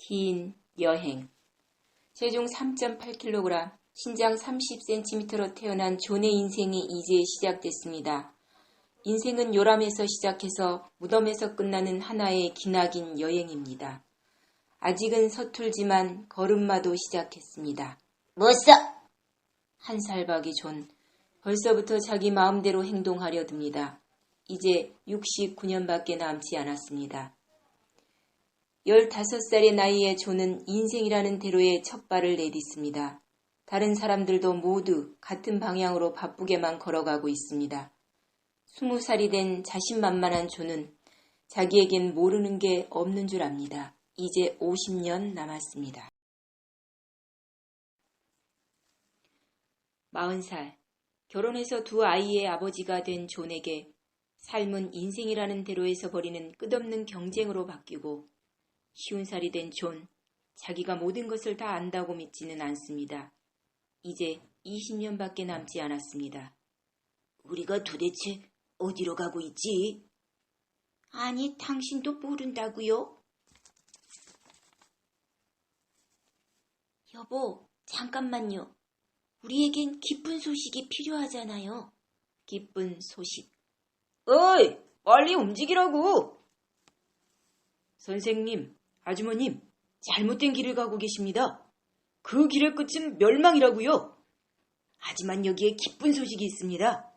긴 여행. 체중 3.8kg, 신장 30cm로 태어난 존의 인생이 이제 시작됐습니다. 인생은 요람에서 시작해서 무덤에서 끝나는 하나의 기나긴 여행입니다. 아직은 서툴지만 걸음마도 시작했습니다. 뭐써? 한 살박이 존. 벌써부터 자기 마음대로 행동하려 듭니다. 이제 69년밖에 남지 않았습니다. 15살의 나이에 존은 인생이라는 대로의 첫 발을 내딛습니다. 다른 사람들도 모두 같은 방향으로 바쁘게만 걸어가고 있습니다. 20살이 된 자신만만한 존은 자기에겐 모르는 게 없는 줄 압니다. 이제 50년 남았습니다. 40살. 결혼해서 두 아이의 아버지가 된 존에게 삶은 인생이라는 대로에서 벌이는 끝없는 경쟁으로 바뀌고 쉬운 살이 된 존, 자기가 모든 것을 다 안다고 믿지는 않습니다. 이제 20년밖에 남지 않았습니다. 우리가 도대체 어디로 가고 있지? 아니, 당신도 모른다고요? 여보, 잠깐만요. 우리에겐 기쁜 소식이 필요하잖아요. 기쁜 소식. 어이, 빨리 움직이라고! 선생님, 아주머님, 잘못된 길을 가고 계십니다. 그 길의 끝은 멸망이라고요. 하지만 여기에 기쁜 소식이 있습니다.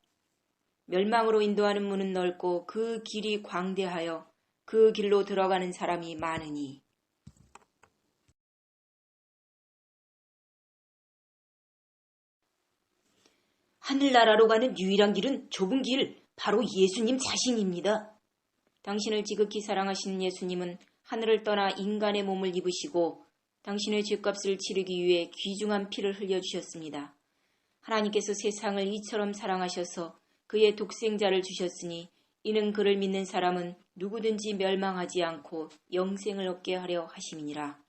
멸망으로 인도하는 문은 넓고 그 길이 광대하여 그 길로 들어가는 사람이 많으니 하늘나라로 가는 유일한 길은 좁은 길, 바로 예수님 자신입니다. 당신을 지극히 사랑하시는 예수님은 하늘을 떠나 인간의 몸을 입으시고 당신의 죄값을 치르기 위해 귀중한 피를 흘려주셨습니다. 하나님께서 세상을 이처럼 사랑하셔서 그의 독생자를 주셨으니 이는 그를 믿는 사람은 누구든지 멸망하지 않고 영생을 얻게 하려 하심이니라.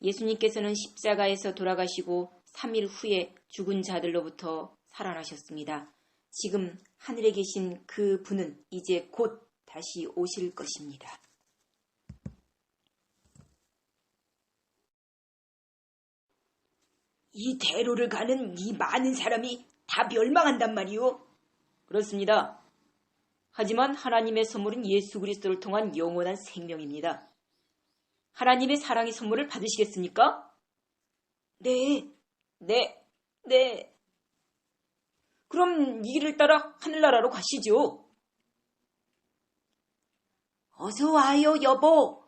예수님께서는 십자가에서 돌아가시고 3일 후에 죽은 자들로부터 살아나셨습니다. 지금 하늘에 계신 그 분은 이제 곧 다시 오실 것입니다. 이 대로를 가는 이 많은 사람이 다 멸망한단 말이오. 그렇습니다. 하지만 하나님의 선물은 예수 그리스도를 통한 영원한 생명입니다. 하나님의 사랑의 선물을 받으시겠습니까? 네, 네, 네. 그럼 이 길을 따라 하늘나라로 가시죠. 어서 와요, 여보.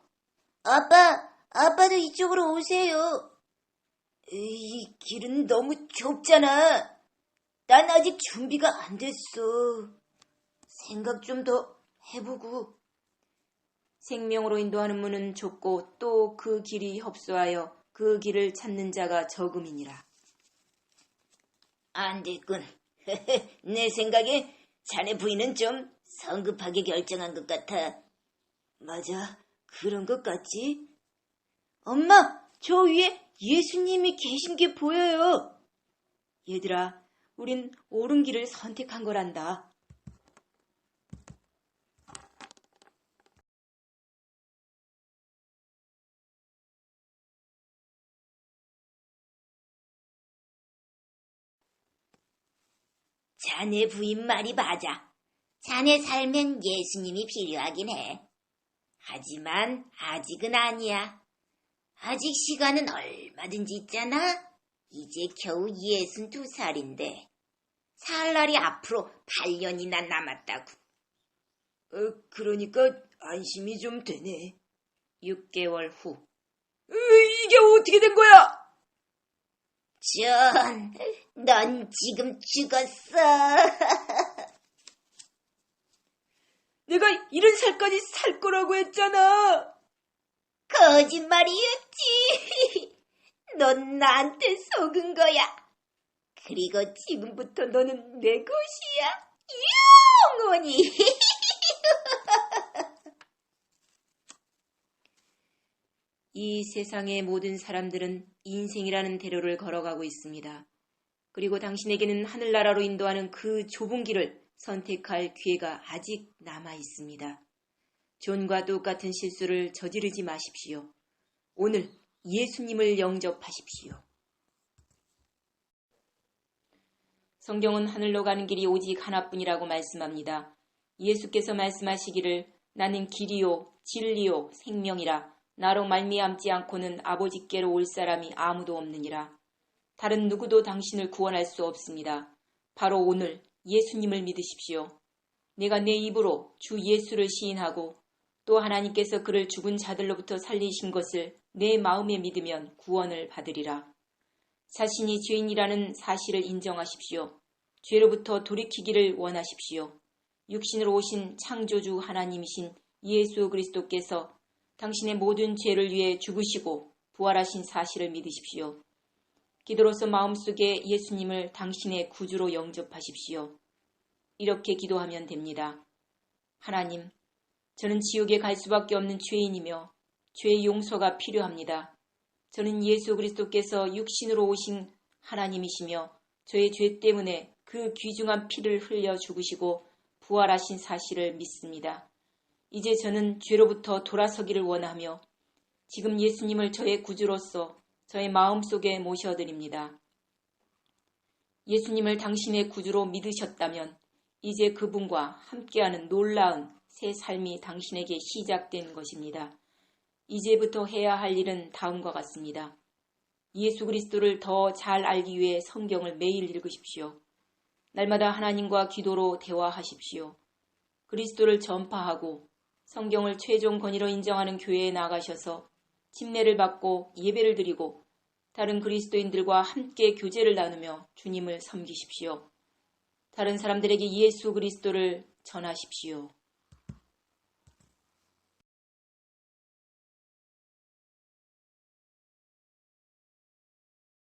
아빠, 아빠도 이쪽으로 오세요. 이 길은 너무 좁잖아. 난 아직 준비가 안 됐어. 생각 좀 더 해보고. 생명으로 인도하는 문은 좁고 또 그 길이 협소하여 그 길을 찾는 자가 적음이니라. 안 됐군. 내 생각에 자네 부인은 좀 성급하게 결정한 것 같아. 맞아, 그런 것 같지? 엄마, 저 위에 예수님이 계신 게 보여요. 얘들아, 우린 옳은 길을 선택한 거란다. 자네 부인 말이 맞아. 자네 살면 예수님이 필요하긴 해. 하지만 아직은 아니야. 아직 시간은 얼마든지 있잖아. 이제 겨우 62살인데 살 날이 앞으로 8년이나 남았다고. 어, 그러니까 안심이 좀 되네. 6개월 후. 이게 어떻게 된 거야? 존, 넌 지금 죽었어. 내가 이런 살까지 살 거라고 했잖아. 거짓말이었지. 넌 나한테 속은 거야. 그리고 지금부터 너는 내 것이야. 영원히. 이 세상의 모든 사람들은 인생이라는 대로를 걸어가고 있습니다. 그리고 당신에게는 하늘나라로 인도하는 그 좁은 길을 선택할 기회가 아직 남아 있습니다. 존과 똑같은 실수를 저지르지 마십시오. 오늘 예수님을 영접하십시오. 성경은 하늘로 가는 길이 오직 하나뿐이라고 말씀합니다. 예수께서 말씀하시기를 나는 길이요 진리요 생명이라 나로 말미암지 않고는 아버지께로 올 사람이 아무도 없느니라. 다른 누구도 당신을 구원할 수 없습니다. 바로 오늘 예수님을 믿으십시오. 내가 내 입으로 주 예수를 시인하고 또 하나님께서 그를 죽은 자들로부터 살리신 것을 내 마음에 믿으면 구원을 받으리라. 자신이 죄인이라는 사실을 인정하십시오. 죄로부터 돌이키기를 원하십시오. 육신으로 오신 창조주 하나님이신 예수 그리스도께서 당신의 모든 죄를 위해 죽으시고 부활하신 사실을 믿으십시오. 기도로서 마음속에 예수님을 당신의 구주로 영접하십시오. 이렇게 기도하면 됩니다. 하나님, 저는 지옥에 갈 수밖에 없는 죄인이며 죄의 용서가 필요합니다. 저는 예수 그리스도께서 육신으로 오신 하나님이시며 저의 죄 때문에 그 귀중한 피를 흘려 죽으시고 부활하신 사실을 믿습니다. 이제 저는 죄로부터 돌아서기를 원하며 지금 예수님을 저의 구주로서 저의 마음속에 모셔드립니다. 예수님을 당신의 구주로 믿으셨다면 이제 그분과 함께하는 놀라운 새 삶이 당신에게 시작된 것입니다. 이제부터 해야 할 일은 다음과 같습니다. 예수 그리스도를 더 잘 알기 위해 성경을 매일 읽으십시오. 날마다 하나님과 기도로 대화하십시오. 그리스도를 전파하고 성경을 최종 권위로 인정하는 교회에 나가셔서 침례를 받고 예배를 드리고 다른 그리스도인들과 함께 교제를 나누며 주님을 섬기십시오. 다른 사람들에게 예수 그리스도를 전하십시오.